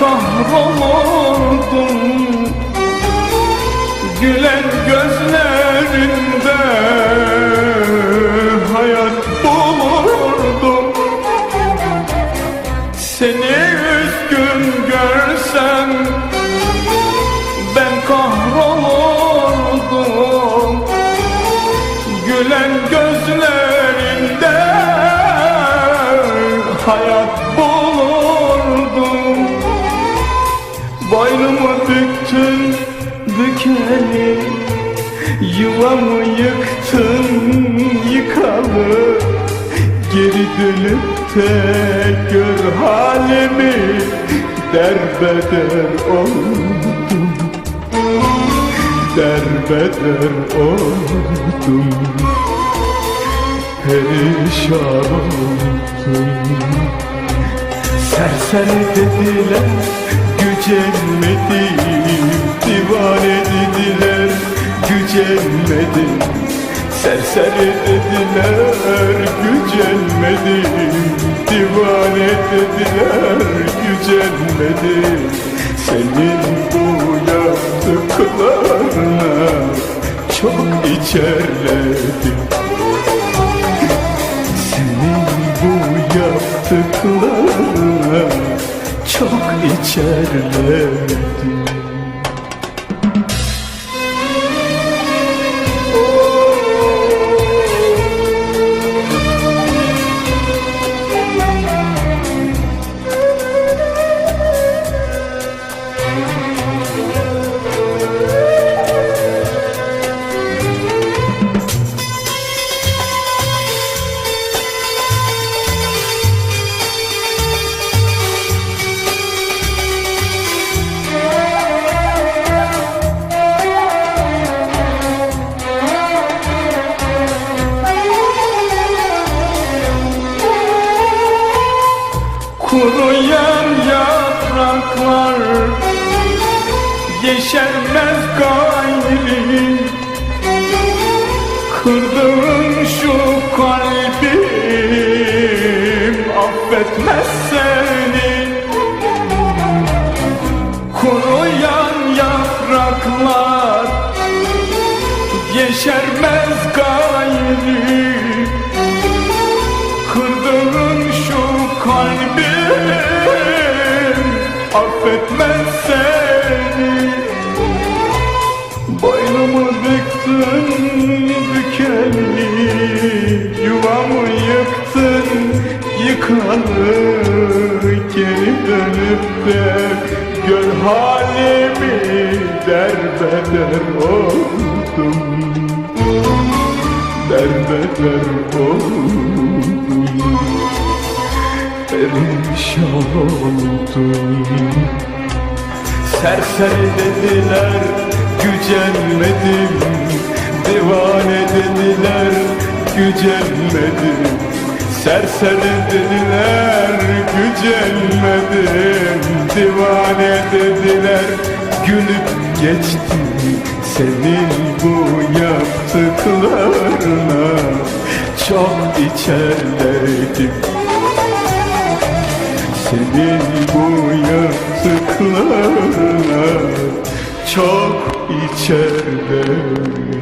kahrolurdum. Gülen gözlerinde hayat bulurdum. Seni üzgün görsem ben kahrolurdum. Gülen gözlerinde bükeni Yuvamı yıktın yıkalı. Geri dönüp de gör halimi Derbeder oldum. Derbeder oldum. Perişan oldum. Serseri dediler gücenmedim gücenmedim Serseri dediler gücenmedim. Divane dediler gücenmedim. Senin bu yaptıklarına çok içerledim. Senin bu yaptıklarına çok içerledim Kuruyan yapraklar Yeşermez gayri Kırdığın şu kalbim Affetmez seni. Kuruyan yapraklar Yeşermez Affetmez seni Boynumu büktün dikenli Yuvamı yıktın yıkalı Geri dönüp de gör halimi Derbeder oldum. Derbeder oldum Perişan oldum. Serseri dediler gücenmedim. Divane dediler gücenmedim. Serseri dediler gücenmedim. Divane dediler gülüp geçtim Senin bu yaptıklarına. Çok içerledim senin bu yaptıklarına çok içerledim